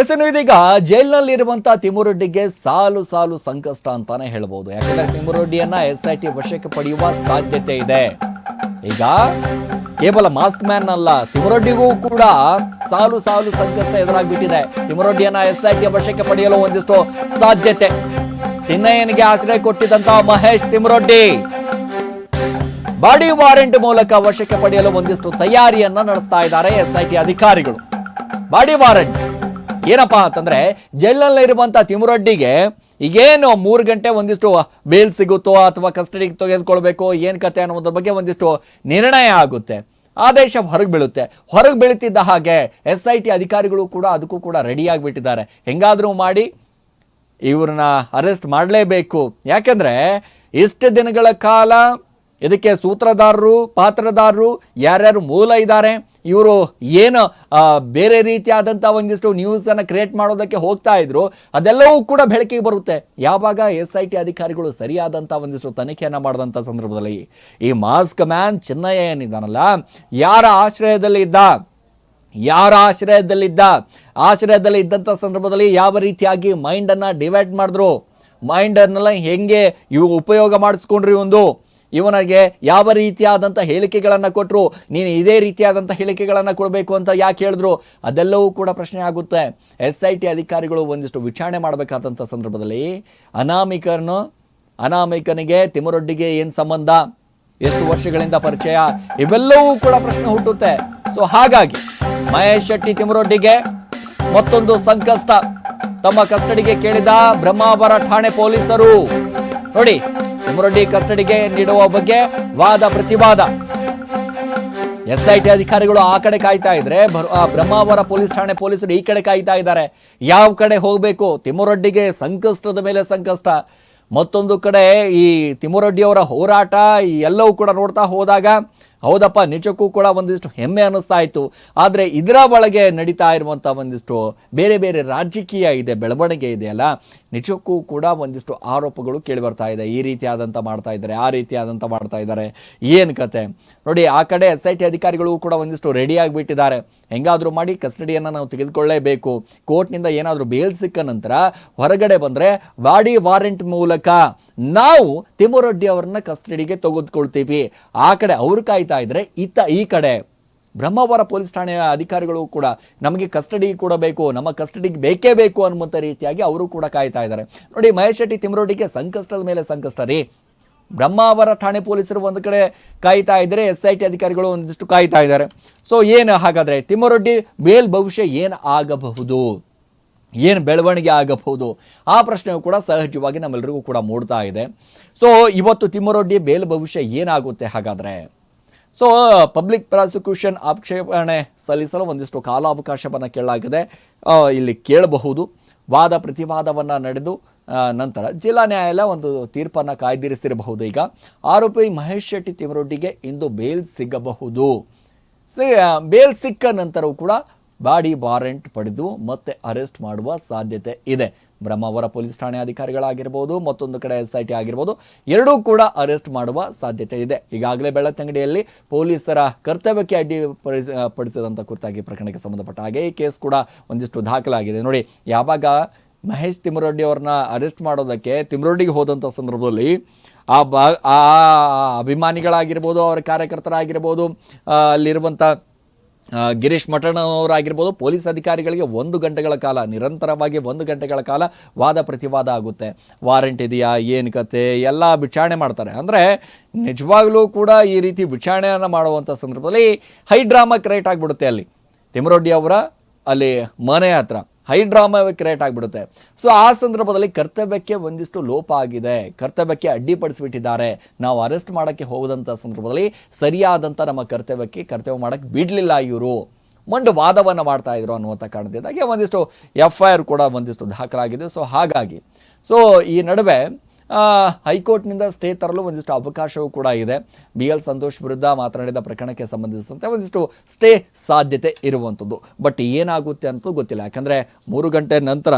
S N ಇದೀಗ ಜೈಲಿನಲ್ಲಿರುವಂತಹ ತಿಮ್ಮುರೊಡ್ಡಿಗೆ ಸಾಲು ಸಾಲು ಸಂಕಷ್ಟ ಅಂತಾನೆ ಹೇಳ್ಬೋದು. ಯಾಕಂದ್ರೆ ತಿಮ್ಮುರೊಡ್ಡಿಯನ್ನ ಎಸ್ ಐ ಟಿ ವಶಕ್ಕೆ ಪಡೆಯುವ ಸಾಧ್ಯತೆ ಇದೆ. ಈಗ ಕೇವಲ ಮಾಸ್ಕ್ ಮ್ಯಾನ್ ಅಲ್ಲ ತಿಮ್ಮರೊಡ್ಡಿಗೂ ಕೂಡ ಸಾಲು ಸಾಲು ಸಂಕಷ್ಟ ಎದುರಾಗ್ಬಿಟ್ಟಿದೆ. ತಿಮ್ಮರೊಡ್ಡಿಯನ್ನ ಎಸ್ ಐ ಟಿ ವಶಕ್ಕೆ ಪಡೆಯಲು ಒಂದಿಷ್ಟು ಸಾಧ್ಯತೆ. ಚಿನ್ನಯ್ಯನಿಗೆ ಆಶ್ರಯ ಕೊಟ್ಟಿದ್ದಂತಹ ಮಹೇಶ್ ತಿಮ್ಮರೊಡ್ಡಿ ಬಾಡಿ ವಾರೆಂಟ್ ಮೂಲಕ ವಶಕ್ಕೆ ಪಡೆಯಲು ಒಂದಿಷ್ಟು ತಯಾರಿಯನ್ನ ನಡೆಸ್ತಾ ಇದ್ದಾರೆ ಎಸ್ ಐ ಟಿ ಅಧಿಕಾರಿಗಳು. Body warrant. ಏನಪ್ಪಾ ಅಂತಂದ್ರೆ ಜೈಲಲ್ಲಿರುವಂತ ತಿಮುರಡ್ಡಿಗೆ ಈಗೇನು ಮೂರು ಗಂಟೆ ಒಂದಿಷ್ಟು ಬೇಲ್ ಸಿಗುತ್ತೋ ಅಥವಾ ಕಸ್ಟಡಿಗೆ ತೆಗೆದುಕೊಳ್ಬೇಕು ಏನು ಕತೆ ಅನ್ನೋದ್ರ ಬಗ್ಗೆ ಒಂದಿಷ್ಟು ನಿರ್ಣಯ ಆಗುತ್ತೆ. ಆದೇಶ ಹೊರಗೆ ಬೀಳುತ್ತೆ. ಹೊರಗೆ ಬೀಳುತ್ತಿದ್ದ ಹಾಗೆ ಎಸ್ ಐ ಟಿ ಅಧಿಕಾರಿಗಳು ಕೂಡ ಅದಕ್ಕೂ ಕೂಡ ರೆಡಿ ಆಗಿಬಿಟ್ಟಿದ್ದಾರೆ. ಹೆಂಗಾದ್ರೂ ಮಾಡಿ ಇವ್ರನ್ನ ಅರೆಸ್ಟ್ ಮಾಡಲೇಬೇಕು. ಯಾಕೆಂದರೆ ಇಷ್ಟು ದಿನಗಳ ಕಾಲ ಇದಕ್ಕೆ ಸೂತ್ರಧಾರರು ಪಾತ್ರದಾರರು ಯಾರ್ಯಾರು ಮೂಲ ಇದ್ದಾರೆ, ಇವರು ಏನು ಬೇರೆ ರೀತಿಯಾದಂಥ ಒಂದಿಷ್ಟು ನ್ಯೂಸನ್ನು ಕ್ರಿಯೇಟ್ ಮಾಡೋದಕ್ಕೆ ಹೋಗ್ತಾ ಇದ್ರು, ಅದೆಲ್ಲವೂ ಕೂಡ ಬೆಳಕಿಗೆ ಬರುತ್ತೆ. ಯಾವಾಗ ಎಸ್ ಐ ಟಿ ಅಧಿಕಾರಿಗಳು ಸರಿಯಾದಂಥ ಒಂದಿಷ್ಟು ತನಿಖೆಯನ್ನು ಮಾಡಿದಂಥ ಸಂದರ್ಭದಲ್ಲಿ, ಈ ಮಾಸ್ಕ್ ಮ್ಯಾನ್ ಚೆನ್ನಯ್ಯ ಏನಿದ್ದಾನಲ್ಲ, ಯಾರ ಆಶ್ರಯದಲ್ಲಿ ಇದ್ದ, ಯಾರ ಆಶ್ರಯದಲ್ಲಿದ್ದ ಆಶ್ರಯದಲ್ಲಿ ಇದ್ದಂಥ ಸಂದರ್ಭದಲ್ಲಿ ಯಾವ ರೀತಿಯಾಗಿ ಮೈಂಡನ್ನು ಡಿವೈಡ್ ಮಾಡಿದ್ರು? ಮೈಂಡನ್ನೆಲ್ಲ ಹೆಂಗೆ ಇವು ಉಪಯೋಗ ಮಾಡಿಸ್ಕೊಂಡ್ರಿ ಒಂದು ಇವನಿಗೆ ಯಾವ ರೀತಿಯಾದಂಥ ಹೇಳಿಕೆಗಳನ್ನು ಕೊಟ್ಟರು ನೀನು ಇದೇ ರೀತಿಯಾದಂಥ ಹೇಳಿಕೆಗಳನ್ನು ಕೊಡಬೇಕು ಅಂತ ಯಾಕೆ ಹೇಳಿದ್ರು? ಅದೆಲ್ಲವೂ ಕೂಡ ಪ್ರಶ್ನೆ ಆಗುತ್ತೆ. ಎಸ್ ಐ ಟಿ ಅಧಿಕಾರಿಗಳು ಒಂದಿಷ್ಟು ವಿಚಾರಣೆ ಮಾಡಬೇಕಾದಂಥ ಸಂದರ್ಭದಲ್ಲಿ ಅನಾಮಿಕರನ್ನು, ಅನಾಮಿಕನಿಗೆ ತಿಮರೊಡ್ಡಿಗೆ ಏನು ಸಂಬಂಧ? ಎಷ್ಟು ವರ್ಷಗಳಿಂದ ಪರಿಚಯ? ಇವೆಲ್ಲವೂ ಕೂಡ ಪ್ರಶ್ನೆ ಹುಟ್ಟುತ್ತೆ. ಸೊ ಹಾಗಾಗಿ ಮಹೇಶ್ ಶೆಟ್ಟಿ ತಿಮರೊಡ್ಡಿಗೆ ಮತ್ತೊಂದು ಸಂಕಷ್ಟ. ತಮ್ಮ ಕಸ್ಟಡಿಗೆ ಕೇಳಿದ ಬ್ರಹ್ಮಾವರ ಠಾಣೆ ಪೊಲೀಸರು. ನೋಡಿ ತಿಮರೊಡ್ಡಿ ಕಸ್ಟಡಿಗೆ ನೀಡುವ ಬಗ್ಗೆ ವಾದ, ಪ್ರತಿವಾದ. ಎಸ್ಐಟಿ ಅಧಿಕಾರಿಗಳು ಆ ಕಡೆ ಕಾಯ್ತಾ ಇದ್ರೆ ಬ್ರಹ್ಮಾವರ ಪೊಲೀಸ್ ಠಾಣೆ ಪೊಲೀಸರು ಈ ಕಡೆ ಕಾಯ್ತಾ ಇದ್ದಾರೆ. ಯಾವ ಕಡೆ ಹೋಗಬೇಕು? ತಿಮ್ಮರೊಡ್ಡಿಗೆ ಸಂಕಷ್ಟದ ಮೇಲೆ ಸಂಕಷ್ಟ. ಮತ್ತೊಂದು ಕಡೆ ಈ ತಿಮ್ಮರೊಡ್ಡಿಯವರ ಹೋರಾಟ ಎಲ್ಲವೂ ಕೂಡ ನೋಡ್ತಾ ಹೋದಾಗ ಹೌದಪ್ಪ, ನಿಜಕ್ಕೂ ಕೂಡ ಒಂದಿಷ್ಟು ಹೆಮ್ಮೆ ಅನ್ನಿಸ್ತಾ ಇತ್ತು. ಆದರೆ ಇದರ ಒಳಗೆ ನಡೀತಾ ಇರುವಂಥ ಒಂದಿಷ್ಟು ಬೇರೆ ಬೇರೆ ರಾಜಕೀಯ ಇದೆ, ಬೆಳವಣಿಗೆ ಇದೆಯಲ್ಲ ನಿಜಕ್ಕೂ ಕೂಡ ಒಂದಿಷ್ಟು ಆರೋಪಗಳು ಕೇಳಿ ಬರ್ತಾ ಇದೆ. ಈ ರೀತಿಯಾದಂಥ ಮಾಡ್ತಾ ಇದ್ದಾರೆ, ಆ ರೀತಿಯಾದಂಥ ಮಾಡ್ತಾ ಇದ್ದಾರೆ. ಏನು ಕತೆ? ನೋಡಿ, ಆ ಕಡೆ ಎಸ್ ಐ ಟಿ ಅಧಿಕಾರಿಗಳು ಕೂಡ ಒಂದಿಷ್ಟು ರೆಡಿಯಾಗಿಬಿಟ್ಟಿದ್ದಾರೆ ಹೆಂಗಾದರೂ ಮಾಡಿ ಕಸ್ಟಡಿಯನ್ನು ನಾವು ತೆಗೆದುಕೊಳ್ಳೇಬೇಕು. ಕೋರ್ಟ್ನಿಂದ ಏನಾದರೂ ಬೇಲ್ ಸಿಕ್ಕ ನಂತರ ಹೊರಗಡೆ ಬಂದರೆ ವಾಡಿ ವಾರೆಂಟ್ ಮೂಲಕ ನಾವು ತಿಮ್ಮರೊಡ್ಡಿ ಅವರನ್ನ ಕಸ್ಟಡಿಗೆ ತೆಗೆದುಕೊಳ್ತೀವಿ. ಆ ಕಡೆ ಅವರು ಕಾಯ್ತಾ ಇದ್ರೆ ಇತ್ತ ಈ ಕಡೆ. ಬ್ರಹ್ಮಾವರ ಪೊಲೀಸ್ ಠಾಣೆಯ ಅಧಿಕಾರಿಗಳು ಕೂಡ ನಮಗೆ ಕಸ್ಟಡಿ ಕೊಡಬೇಕು ನಮ್ಮ ಕಸ್ಟಡಿಗೆ ಬೇಕೇ ಬೇಕು ಅನ್ನುವಂಥ ರೀತಿಯಾಗಿ ಅವರು ಕೂಡ ಕಾಯ್ತಾ ಇದ್ದಾರೆ. ನೋಡಿ, ಮಹೇಶ್ ಶೆಟ್ಟಿ ತಿಮ್ಮರೊಡ್ಡಿಗೆ ಸಂಕಷ್ಟದ ಮೇಲೆ ಸಂಕಷ್ಟ ರೀ. ಬ್ರಹ್ಮಾವರ ಠಾಣೆ ಪೊಲೀಸರು ಒಂದು ಕಡೆ ಕಾಯ್ತಾ ಇದ್ದರೆ ಎಸ್ ಐ ಟಿ ಅಧಿಕಾರಿಗಳು ಒಂದಿಷ್ಟು ಕಾಯ್ತಾ ಇದ್ದಾರೆ. ಸೊ ಏನು ಹಾಗಾದರೆ ತಿಮ್ಮರೊಡ್ಡಿ ಬೇಲ್ ಭವಿಷ್ಯ ಏನು ಆಗಬಹುದು? ಏನು ಬೆಳವಣಿಗೆ ಆಗಬಹುದು? ಆ ಪ್ರಶ್ನೆಯು ಕೂಡ ಸಹಜವಾಗಿ ನಮ್ಮೆಲ್ಲರಿಗೂ ಕೂಡ ಮೂಡ್ತಾ ಇದೆ. ಸೊ ಇವತ್ತು ತಿಮ್ಮರೊಡ್ಡಿ ಬೇಲ್ ಭವಿಷ್ಯ ಏನಾಗುತ್ತೆ ಹಾಗಾದರೆ? ಸೊ ಪಬ್ಲಿಕ್ ಪ್ರಾಸಿಕ್ಯೂಷನ್ ಆಕ್ಷೇಪಣೆ ಸಲ್ಲಿಸಲು ಒಂದಿಷ್ಟು ಕಾಲಾವಕಾಶವನ್ನು ಕೇಳಲಾಗಿದೆ. ಇಲ್ಲಿ ಕೇಳಬಹುದು. ವಾದ ಪ್ರತಿವಾದವನ್ನು ನಡೆದು ನಂತರ ಜಿಲ್ಲಾ ನ್ಯಾಯಾಲಯ ಒಂದು ತೀರ್ಪನ್ನು ಕಾಯ್ದಿರಿಸಿರಬಹುದು ಈಗ. ಆರೋಪಿ ಮಹೇಶ್ ಶೆಟ್ಟಿ ತಿಮ್ಮರೊಡ್ಡಿಗೆ ಇಂದು ಬೇಲ್ ಸಿಗಬಹುದು. ಸಿ ಬೇಲ್ ಸಿಕ್ಕ ನಂತರವೂ ಕೂಡ ಬಾಡಿ ವಾರೆಂಟ್ ಪಡೆದು ಮತ್ತೆ ಅರೆಸ್ಟ್ ಮಾಡುವ ಸಾಧ್ಯತೆ ಇದೆ. ಬ್ರಹ್ಮಾವರ ಪೊಲೀಸ್ ಠಾಣೆ ಅಧಿಕಾರಿಗಳಾಗಿರ್ಬೋದು, ಮತ್ತೊಂದು ಕಡೆ ಎಸ್ ಐ ಟಿ ಆಗಿರ್ಬೋದು, ಎರಡೂ ಕೂಡ ಅರೆಸ್ಟ್ ಮಾಡುವ ಸಾಧ್ಯತೆ ಇದೆ. ಈಗಾಗಲೇ ಬೆಳತಂಗಡಿಯಲ್ಲಿ ಪೊಲೀಸರ ಕರ್ತವ್ಯಕ್ಕೆ ಅಡ್ಡಿ ಪಡಿಸ ಪಡಿಸಿದಂಥ ಕುರಿತಾಗಿ ಪ್ರಕರಣಕ್ಕೆ ಸಂಬಂಧಪಟ್ಟ ಹಾಗೆ ಈ ಕೇಸ್ ಕೂಡ ಒಂದಿಷ್ಟು ದಾಖಲಾಗಿದೆ. ನೋಡಿ, ಯಾವಾಗ ಮಹೇಶ್ ತಿಮ್ಮರೊಡ್ಡಿ ಅವ್ರನ್ನ ಅರೆಸ್ಟ್ ಮಾಡೋದಕ್ಕೆ ತಿಮ್ಮರೊಡ್ಡಿಗೆ ಹೋದಂಥ ಸಂದರ್ಭದಲ್ಲಿ ಆ ಬಾ, ಆ ಅಭಿಮಾನಿಗಳಾಗಿರ್ಬೋದು, ಅವರ ಕಾರ್ಯಕರ್ತರಾಗಿರ್ಬೋದು ಅಲ್ಲಿರುವಂಥ ಗಿರೀಶ್ ಮಠಣವರಾಗಿರ್ಬೋದು ಪೊಲೀಸ್ ಅಧಿಕಾರಿಗಳಿಗೆ ಒಂದು ಗಂಟೆಗಳ ಕಾಲ, ನಿರಂತರವಾಗಿ ಒಂದು ಗಂಟೆಗಳ ಕಾಲ ವಾದ ಪ್ರತಿವಾದ ಆಗುತ್ತೆ. ವಾರೆಂಟ್ ಇದೆಯಾ, ಏನು ಕತೆ, ಎಲ್ಲ ವಿಚಾರಣೆ ಮಾಡ್ತಾರೆ. ಅಂದರೆ ನಿಜವಾಗ್ಲೂ ಕೂಡ ಈ ರೀತಿ ವಿಚಾರಣೆಯನ್ನು ಮಾಡುವಂಥ ಸಂದರ್ಭದಲ್ಲಿ ಹೈ ಡ್ರಾಮಾ ಕ್ರಿಯೇಟ್ ಆಗಿಬಿಡುತ್ತೆ ಅಲ್ಲಿ. ತಿಮ್ಮರೊಡ್ಡಿ ಅವರ ಅಲ್ಲಿ ಮನೆ ಹತ್ರ. ಹೈ ಡ್ರಾಮಾ ಕ್ರಿಯೇಟ್ ಆಗಿಬಿಡುತ್ತೆ. ಸೊ ಆ ಸಂದರ್ಭದಲ್ಲಿ ಕರ್ತವ್ಯಕ್ಕೆ ಒಂದಿಷ್ಟು ಲೋಪ ಆಗಿದೆ. ಕರ್ತವ್ಯಕ್ಕೆ ಅಡ್ಡಿಪಡಿಸಿಬಿಟ್ಟಿದ್ದಾರೆ. ನಾವು ಅರೆಸ್ಟ್ ಮಾಡೋಕ್ಕೆ ಹೋದಂಥ ಸಂದರ್ಭದಲ್ಲಿ ಸರಿಯಾದಂಥ ನಮ್ಮ ಕರ್ತವ್ಯಕ್ಕೆ ಕರ್ತವ್ಯ ಮಾಡೋಕ್ಕೆ ಬಿಡಲಿಲ್ಲ ಇವರು. ಮಂಡು ವಾದವನ್ನು ಮಾಡ್ತಾ ಇದ್ರು ಅನ್ನುವಂಥ ಕಾರಣದಿಂದಾಗಿ ಒಂದಿಷ್ಟು ಎಫ್ ಐ ಆರ್ ಕೂಡ ಒಂದಿಷ್ಟು ದಾಖಲಾಗಿದೆ. ಸೊ ಹಾಗಾಗಿ. ಸೊ ಈ ನಡುವೆ ಹೈಕೋರ್ಟ್ನಿಂದ ಸ್ಟೇ ತರಲು ಒಂದಿಷ್ಟು ಅವಕಾಶವೂ ಕೂಡ ಇದೆ. ಬಿ ಎಲ್ ಸಂತೋಷ್ ವಿರುದ್ಧ ಮಾತನಾಡಿದ ಪ್ರಕರಣಕ್ಕೆ ಸಂಬಂಧಿಸಿದಂತೆ ಒಂದಿಷ್ಟು ಸ್ಟೇ ಸಾಧ್ಯತೆ ಇರುವಂಥದ್ದು. ಬಟ್ ಏನಾಗುತ್ತೆ ಅಂತೂ ಗೊತ್ತಿಲ್ಲ. ಯಾಕಂದರೆ ಮೂರು ಗಂಟೆ ನಂತರ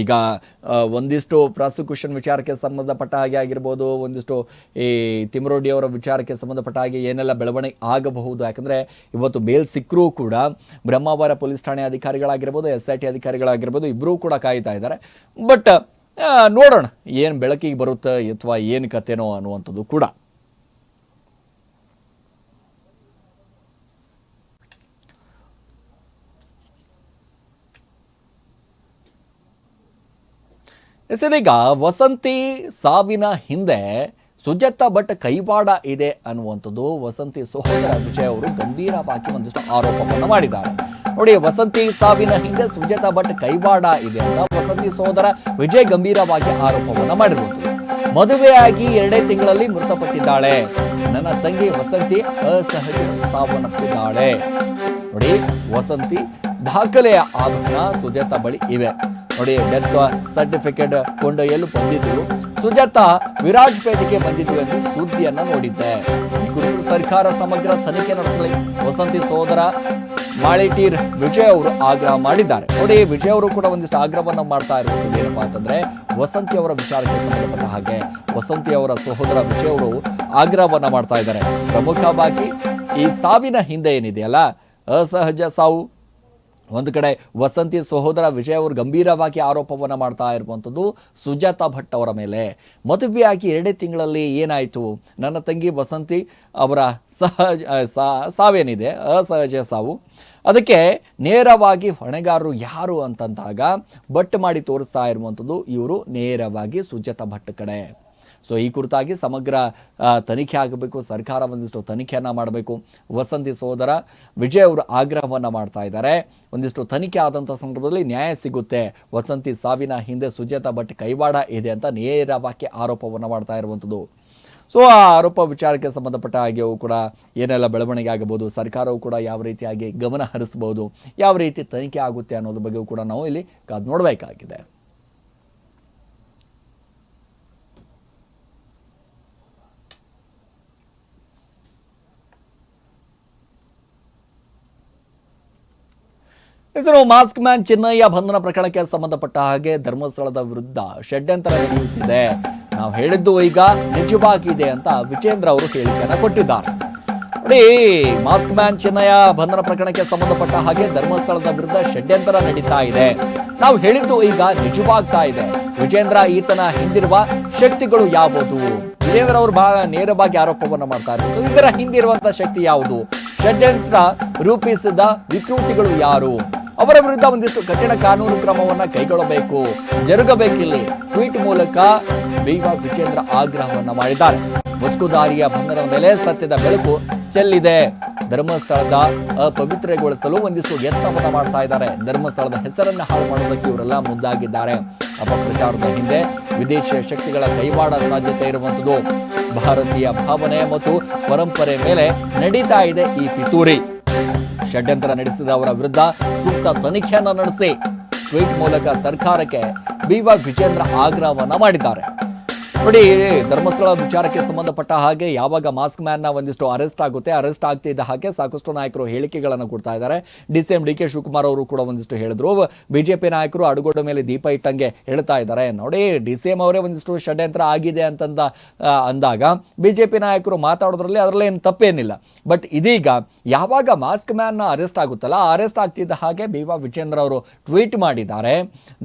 ಈಗ ಒಂದಿಷ್ಟು ಪ್ರಾಸಿಕ್ಯೂಷನ್ ವಿಚಾರಕ್ಕೆ ಸಂಬಂಧಪಟ್ಟ ಹಾಗೆ ಆಗಿರ್ಬೋದು, ಒಂದಿಷ್ಟು ಈ ತಿಮರೋಡಿ ಅವರ ವಿಚಾರಕ್ಕೆ ಸಂಬಂಧಪಟ್ಟ ಹಾಗೆ ಏನೆಲ್ಲ ಬೆಳವಣಿಗೆ ಆಗಬಹುದು. ಯಾಕಂದರೆ ಇವತ್ತು ಬೇಲ್ ಸಿಕ್ಕರೂ ಕೂಡ ಬ್ರಹ್ಮಾವರ ಪೊಲೀಸ್ ಠಾಣೆ ಅಧಿಕಾರಿಗಳಾಗಿರ್ಬೋದು, ಎಸ್ ಐ ಟಿ ಅಧಿಕಾರಿಗಳಾಗಿರ್ಬೋದು ಇಬ್ಬರೂ ಕೂಡ ಕಾಯ್ತಾ ಇದ್ದಾರೆ. ಬಟ್ ನೋಡೋಣ, ಏನು ಬೆಳಕಿಗೆ ಬರುತ್ತೆ, ಅಥವಾ ಏನು ಕತೆನೋ ಅನ್ನುವಂಥದ್ದು ಕೂಡ. ಎಸ್ ಇದೀಗ ವಸಂತಿ ಸಾವಿನ ಹಿಂದೆ ಸುಜಾತ ಭಟ್ ಕೈವಾಡ ಇದೆ ಅನ್ನುವಂಥದ್ದು ವಸಂತಿ ಸಹೋದರ ವಿಜಯ್ ಅವರು ಗಂಭೀರವಾಗಿ ಒಂದಿಷ್ಟು ಆರೋಪವನ್ನು ಮಾಡಿದ್ದಾರೆ. ನೋಡಿ, ವಸಂತಿ ಸಾವಿನ ಹಿಂದೆ ಸುಜಾತಾ ಭಟ್ ಕೈವಾಡ ಇದೆ ಅಂತ ವಸಂತಿ ಸೋದರ ವಿಜಯ್ ಗಂಭೀರವಾಗಿ ಆರೋಪವನ್ನು ಮಾಡಿರುವುದು ಮದುವೆಯಾಗಿ ಎರಡೇ ತಿಂಗಳಲ್ಲಿ ಮೃತಪಟ್ಟಿದ್ದಾಳೆ. ನನ್ನ ತಂಗಿ ವಸಂತಿ ಅಸಹಜ ಸಾವನ್ನಪ್ಪಿದ್ದಾಳೆ. ನೋಡಿ, ವಸಂತಿ ದಾಖಲೆಯ ಆಭರಣ ಸುಜಾತ ಬಳಿ ಇವೆ. ನೋಡಿ, ಡೆತ್ ಸರ್ಟಿಫಿಕೇಟ್ ಕೊಂಡೊಯ್ಯಲು ಬಂದಿದ್ದು? ಸುಜಾತ ವಿರಾಜ್ಪೇಟೆಗೆ ಬಂದಿದ್ದು ಎಂದು ಸುದ್ದಿಯನ್ನ ನೋಡಿದ್ದೆ. ಈ ಕುರಿತು ಸರ್ಕಾರ ಸಮಗ್ರ ತನಿಖೆ ನಡೆಸಲಿ. ವಸಂತಿ ಸಹೋದರ ಮಾಳಿಟೀರ್ ವಿಜಯ್ ಅವರು ಆಗ್ರಹ ಮಾಡಿದ್ದಾರೆ. ನೋಡಿ, ವಿಜಯ್ ಅವರು ಕೂಡ ಒಂದಿಷ್ಟು ಆಗ್ರಹವನ್ನು ಮಾಡ್ತಾ ಇರುವುದು ಏನಪ್ಪಾ ಅಂತಂದ್ರೆ, ವಸಂತಿ ಅವರ ವಿಚಾರಕ್ಕೆ ಸಂಬಂಧಪಟ್ಟ ಹಾಗೆ ವಸಂತಿ ಅವರ ಸಹೋದರ ವಿಜಯ್ ಅವರು ಆಗ್ರಹವನ್ನ ಮಾಡ್ತಾ ಇದ್ದಾರೆ. ಪ್ರಮುಖವಾಗಿ ಈ ಸಾವಿನ ಹಿಂದೆ ಏನಿದೆಯಲ್ಲ ಅಸಹಜ ಸಾವು. ಒಂದು ಕಡೆ ವಸಂತಿ ಸಹೋದರ ವಿಜಯ್ ಅವರು ಗಂಭೀರವಾಗಿ ಆರೋಪವನ್ನು ಮಾಡ್ತಾ ಇರುವಂಥದ್ದು ಸುಜಾತಾ ಭಟ್ ಅವರ ಮೇಲೆ. ಮದುವೆಯಾಗಿ ಎರಡೇ ತಿಂಗಳಲ್ಲಿ ಏನಾಯಿತು? ನನ್ನ ತಂಗಿ ವಸಂತಿ ಅವರ ಸಹಜ ಸಾವೇನಿದೆ? ಅಸಹಜ ಸಾವು. ಅದಕ್ಕೆ ನೇರವಾಗಿ ಹೊಣೆಗಾರರು ಯಾರು ಅಂತಂದಾಗ ಭಟ್ ಮಾಡಿ ತೋರಿಸ್ತಾ ಇರುವಂಥದ್ದು ಇವರು ನೇರವಾಗಿ ಸುಜಾತ ಭಟ್ ಕಡೆ. ಸೊ ಈ ಕುರಿತಾಗಿ ಸಮಗ್ರ ತನಿಖೆ ಆಗಬೇಕು, ಸರ್ಕಾರ ಒಂದಿಷ್ಟು ತನಿಖೆಯನ್ನು ಮಾಡಬೇಕು. ವಸಂತಿ ಸೋದರ ವಿಜಯ್ ಅವರು ಆಗ್ರಹವನ್ನು ಮಾಡ್ತಾ ಇದ್ದಾರೆ. ಒಂದಿಷ್ಟು ತನಿಖೆ ಆದಂಥ ಸಂದರ್ಭದಲ್ಲಿ ನ್ಯಾಯ ಸಿಗುತ್ತೆ. ವಸಂತಿ ಸಾವಿನ ಹಿಂದೆ ಸುಜಾತ ಭಟ್ ಕೈವಾಡ ಇದೆ ಅಂತ ನೇರವಾಗಿ ಆರೋಪವನ್ನು ಮಾಡ್ತಾ ಇರುವಂಥದ್ದು. ಸೊ ಆ ಆರೋಪ ವಿಚಾರಕ್ಕೆ ಸಂಬಂಧಪಟ್ಟ ಹಾಗೆಯೂ ಕೂಡ ಏನೆಲ್ಲ ಬೆಳವಣಿಗೆ ಆಗಬಹುದು, ಸರ್ಕಾರವು ಕೂಡ ಯಾವ ರೀತಿಯಾಗಿ ಗಮನ ಹರಿಸಬಹುದು, ಯಾವ ರೀತಿ ತನಿಖೆ ಆಗುತ್ತೆ ಅನ್ನೋದ್ರ ಬಗ್ಗೆಯೂ ಕೂಡ ನಾವು ಇಲ್ಲಿ ಕಾದು ನೋಡಬೇಕಾಗಿದೆ. ಹೆಸರು ಮಾಸ್ಕ್ ಮ್ಯಾನ್ ಚಿನ್ನಯ್ಯ ಬಂಧನ ಪ್ರಕರಣಕ್ಕೆ ಸಂಬಂಧಪಟ್ಟ ಹಾಗೆ ಧರ್ಮಸ್ಥಳದ ವಿರುದ್ಧ ಷಡ್ಯಂತರ ನಡೆಯುತ್ತಿದೆ. ನಾವು ಹೇಳಿದ್ದು ಈಗ ನಿಜವಾಗಿದೆ ಅಂತ ವಿಜೇಂದ್ರ ಅವರು ಹೇಳಿಕೆಯನ್ನು ಕೊಟ್ಟಿದ್ದಾರೆ. ನೋಡಿ, ಮಾಸ್ಕ್ ಮ್ಯಾನ್ ಚೆನ್ನಯ ಬಂಧನ ಪ್ರಕರಣಕ್ಕೆ ಸಂಬಂಧಪಟ್ಟ ಹಾಗೆ ಧರ್ಮಸ್ಥಳದ ವಿರುದ್ಧ ಷಡ್ಯಂತರ ನಡೀತಾ ಇದೆ. ನಾವು ಹೇಳಿದ್ದು ಈಗ ನಿಜವಾಗ್ತಾ ಇದೆ. ವಿಜೇಂದ್ರ ಈತನ ಹಿಂದಿರುವ ಶಕ್ತಿಗಳು ಯಾವುದು? ವಿಜೇಂದ್ರ ಅವರು ಬಹಳ ನೇರವಾಗಿ ಆರೋಪವನ್ನು ಮಾಡ್ತಾ ಇರೋದು ಇದರ ಹಿಂದಿರುವಂತಹ ಶಕ್ತಿ ಯಾವುದು? ಷಡ್ಯಂತ್ರ ರೂಪಿಸಿದ ವಿಕೃತಿಗಳು ಯಾರು? ಅವರ ವಿರುದ್ಧ ಒಂದಿಷ್ಟು ಕಠಿಣ ಕಾನೂನು ಕ್ರಮವನ್ನ ಕೈಗೊಳ್ಳಬೇಕು. ಜರುಗಬೇಕಿಲ್ಲಿ ಟ್ವೀಟ್ ಮೂಲಕ ಬೀವ ವಿಜೇಂದ್ರ ಆಗ್ರಹವನ್ನು ಮಾಡಿದ್ದಾರೆ. ಮುಸ್ಕುದಾರಿಯ ಬಂಧನದ ಮೇಲೆ ಸತ್ಯದ ಬೆಳಕು ಚೆಲ್ಲಿದೆ. ಧರ್ಮಸ್ಥಳದ ಅಪವಿತ್ರಗೊಳಿಸಲು ಒಂದಿಷ್ಟು ಯತ್ನವನ್ನು ಮಾಡ್ತಾ ಇದ್ದಾರೆ. ಧರ್ಮಸ್ಥಳದ ಹೆಸರನ್ನು ಹಾಳು ಮಾಡೋದಕ್ಕೆ ಇವರೆಲ್ಲ ಮುಂದಾಗಿದ್ದಾರೆ. ಅಪಪ್ರಚಾರದ ಹಿಂದೆ ವಿದೇಶಿಯ ಶಕ್ತಿಗಳ ಕೈವಾಡ ಸಾಧ್ಯತೆ ಇರುವಂಥದ್ದು. ಭಾರತೀಯ ಭಾವನೆ ಮತ್ತು ಪರಂಪರೆ ಮೇಲೆ ನಡೀತಾ ಇದೆ ಈ ಪಿತೂರಿ. ಷಡ್ಯಂತ್ರ ನಡೆಸಿದವರ ವಿರುದ್ಧ ಸೂಕ್ತ ತನಿಖೆಯನ್ನು ನಡೆಸಿ. ಟ್ವೀಟ್ ಮೂಲಕ ಸರ್ಕಾರಕ್ಕೆ ಬಿ ವಿಜೇಂದ್ರ ಆಗ್ರಹವನ್ನು ಮಾಡಿದ್ದಾರೆ. ನೋಡಿ, ಧರ್ಮಸ್ಥಳ ವಿಚಾರಕ್ಕೆ ಸಂಬಂಧಪಟ್ಟ ಹಾಗೆ ಯಾವಾಗ ಮಾಸ್ಕ್ ಮ್ಯಾನ್ನ ಒಂದಿಷ್ಟು ಅರೆಸ್ಟ್ ಆಗುತ್ತೆ, ಅರೆಸ್ಟ್ ಆಗ್ತಿದ್ದ ಹಾಗೆ ಸಾಕಷ್ಟು ನಾಯಕರು ಹೇಳಿಕೆಗಳನ್ನು ಕೊಡ್ತಾ ಇದ್ದಾರೆ. D C M D K Shivakumar ಅವರು ಕೂಡ ಒಂದಿಷ್ಟು ಹೇಳಿದ್ರು. ಬಿಜೆಪಿ ನಾಯಕರು ಅಡುಗೋಡ ಮೇಲೆ ದೀಪ ಇಟ್ಟಂಗೆ ಹೇಳ್ತಾ ಇದ್ದಾರೆ. ನೋಡಿ, ಡಿ ಸಿ ಎಂ ಅವರೇ ಒಂದಿಷ್ಟು ಷಡ್ಯಂತ್ರ ಆಗಿದೆ ಅಂತಂದ ಅಂದಾಗ ಬಿಜೆಪಿ ನಾಯಕರು ಮಾತಾಡೋದ್ರಲ್ಲಿ ಅದರಲ್ಲಿ ಏನು ತಪ್ಪೇನಿಲ್ಲ. ಬಟ್ ಇದೀಗ ಯಾವಾಗ ಮಾಸ್ಕ್ ಮ್ಯಾನ್ನ ಅರೆಸ್ಟ್ ಆಗುತ್ತಲ್ಲ ಅರೆಸ್ಟ್ ಆಗ್ತಿದ್ದ ಹಾಗೆ ಬಿ ವಾ ವಿಜೇಂದ್ರ ಅವರು ಟ್ವೀಟ್ ಮಾಡಿದ್ದಾರೆ.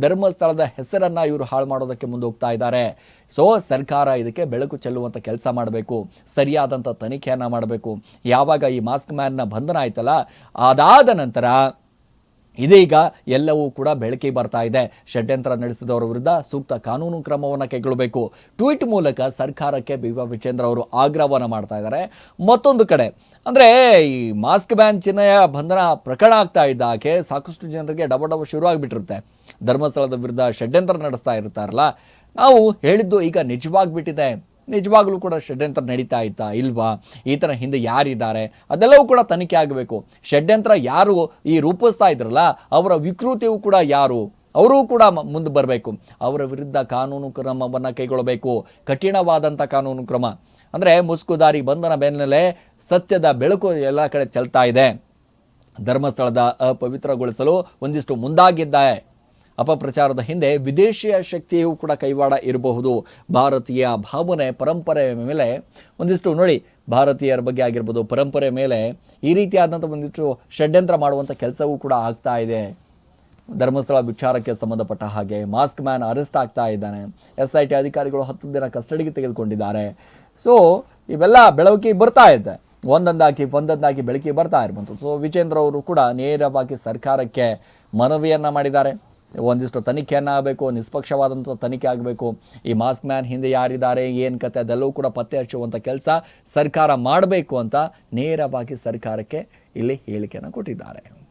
ಧರ್ಮಸ್ಥಳದ ಹೆಸರನ್ನ ಇವರು ಹಾಳು ಮಾಡೋದಕ್ಕೆ ಮುಂದೋಗ್ತಾ ಇದ್ದಾರೆ. ಸೊ ಸರ್ಕಾರ ಇದಕ್ಕೆ ಬೆಳಕು ಚೆಲ್ಲುವಂಥ ಕೆಲಸ ಮಾಡಬೇಕು ಸರಿಯಾದಂಥ ತನಿಖೆಯನ್ನು ಮಾಡಬೇಕು. ಯಾವಾಗ ಈ ಮಾಸ್ಕ್ ಮ್ಯಾನ್ನ ಬಂಧನ ಆಯ್ತಲ್ಲ, ಅದಾದ ನಂತರ ಇದೀಗ ಎಲ್ಲವೂ ಕೂಡ ಬೆಳಕಿಗೆ ಬರ್ತಾ ಇದೆ. ಷಡ್ಯಂತ್ರ ನಡೆಸಿದವರ ವಿರುದ್ಧ ಸೂಕ್ತ ಕಾನೂನು ಕ್ರಮವನ್ನು ಕೈಗೊಳ್ಳಬೇಕು ಟ್ವೀಟ್ ಮೂಲಕ ಸರ್ಕಾರಕ್ಕೆ ಬಿ ವಿ ವಿಜೇಂದ್ರ ಅವರು ಆಗ್ರಹವನ್ನು ಮಾಡ್ತಾ ಇದ್ದಾರೆ. ಮತ್ತೊಂದು ಕಡೆ, ಅಂದರೆ ಈ ಮಾಸ್ಕ್ ಬ್ಯಾನ್ ಚಿಹ್ನೆಯ ಬಂಧನ ಪ್ರಕರಣ ಆಗ್ತಾ ಇದ್ದ ಹಾಗೆ ಸಾಕಷ್ಟು ಜನರಿಗೆ ಡಬ ಡಬ ಶುರು ಆಗಿಬಿಟ್ಟಿರುತ್ತೆ. ಧರ್ಮಸ್ಥಳದ ವಿರುದ್ಧ ಷಡ್ಯಂತ್ರ ನಡೆಸ್ತಾ ಇರ್ತಾರಲ್ಲ ನಾವು ಹೇಳಿದ್ದು ಈಗ ನಿಜವಾಗ್ಬಿಟ್ಟಿದೆ. ನಿಜವಾಗ್ಲೂ ಕೂಡ ಷಡ್ಯಂತ್ರ ನಡೀತಾ ಇತ್ತಾ ಇಲ್ವಾ? ಥರ ಹಿಂದೆ ಯಾರಿದ್ದಾರೆ? ಅದೆಲ್ಲವೂ ಕೂಡ ತನಿಖೆ ಆಗಬೇಕು. ಷಡ್ಯಂತ್ರ ಯಾರು ಈ ರೂಪಿಸ್ತಾ ಇದ್ರಲ್ಲ, ಅವರ ವಿಕೃತಿಯು ಕೂಡ ಯಾರು? ಅವರೂ ಕೂಡ ಮುಂದೆ ಬರಬೇಕು. ಅವರ ವಿರುದ್ಧ ಕಾನೂನು ಕ್ರಮವನ್ನು ಕೈಗೊಳ್ಳಬೇಕು. ಕಠಿಣವಾದಂಥ ಕಾನೂನು ಕ್ರಮ. ಅಂದರೆ ಮುಸ್ಕುದಾರಿ ಬಂಧನ ಬೆನ್ನಲ್ಲೇ ಸತ್ಯದ ಬೆಳಕು ಎಲ್ಲ ಕಡೆ ಚೆಲ್ತಾ ಇದೆ. ಧರ್ಮಸ್ಥಳದ ಅಪವಿತ್ರಗೊಳಿಸಲು ಒಂದಿಷ್ಟು ಮುಂದಾಗಿದ್ದಾರೆ. ಅಪಪ್ರಚಾರದ ಹಿಂದೆ ವಿದೇಶಿಯ ಶಕ್ತಿಯೂ ಕೂಡ ಕೈವಾಡ ಇರಬಹುದು. ಭಾರತೀಯ ಭಾವನೆ, ಪರಂಪರೆ ಮೇಲೆ ಒಂದಿಷ್ಟು ನೋಡಿ, ಭಾರತೀಯರ ಬಗ್ಗೆ ಆಗಿರ್ಬೋದು, ಪರಂಪರೆ ಮೇಲೆ ಈ ರೀತಿಯಾದಂಥ ಒಂದಿಷ್ಟು ಷಡ್ಯಂತ್ರ ಮಾಡುವಂಥ ಕೆಲಸವೂ ಕೂಡ ಆಗ್ತಾ ಇದೆ. ಧರ್ಮಸ್ಥಳ ವಿಚಾರಕ್ಕೆ ಸಂಬಂಧಪಟ್ಟ ಹಾಗೆ ಮಾಸ್ಕ್ ಮ್ಯಾನ್ ಅರೆಸ್ಟ್ ಆಗ್ತಾ ಇದ್ದಾನೆ. ಎಸ್ ಐ ಟಿ ಅಧಿಕಾರಿಗಳು ಹತ್ತು ದಿನ ಕಸ್ಟಡಿಗೆ ತೆಗೆದುಕೊಂಡಿದ್ದಾರೆ. ಸೊ ಇವೆಲ್ಲ ಬೆಳವಕಿ ಬರ್ತಾ ಇದೆ. ಒಂದೊಂದಾಗಿ ಒಂದೊಂದಾಗಿ ಬೆಳಕಿಗೆ ಬರ್ತಾ ಇರುವಂಥದ್ದು. ಸೊ ವಿಜೇಂದ್ರ ಅವರು ಕೂಡ ನೇರವಾಗಿ ಸರ್ಕಾರಕ್ಕೆ ಮನವಿಯನ್ನು ಮಾಡಿದ್ದಾರೆ. ಒಂದಿಷ್ಟು ತನಿಖೆಯನ್ನು ಆಗಬೇಕು ನಿಷ್ಪಕ್ಷವಾದಂಥ ತನಿಖೆ ಆಗಬೇಕು. ಈ ಮಾಸ್ಕ್ ಮ್ಯಾನ್ ಹಿಂದೆ ಯಾರಿದ್ದಾರೆ, ಏನು ಕತೆ, ಅದೆಲ್ಲವೂ ಕೂಡ ಪತ್ತೆ ಹಚ್ಚುವಂಥ ಕೆಲಸ ಸರ್ಕಾರ ಮಾಡಬೇಕು ಅಂತ ನೇರವಾಗಿ ಸರ್ಕಾರಕ್ಕೆ ಇಲ್ಲಿ ಹೇಳಿಕೆಯನ್ನು ಕೊಟ್ಟಿದ್ದಾರೆ.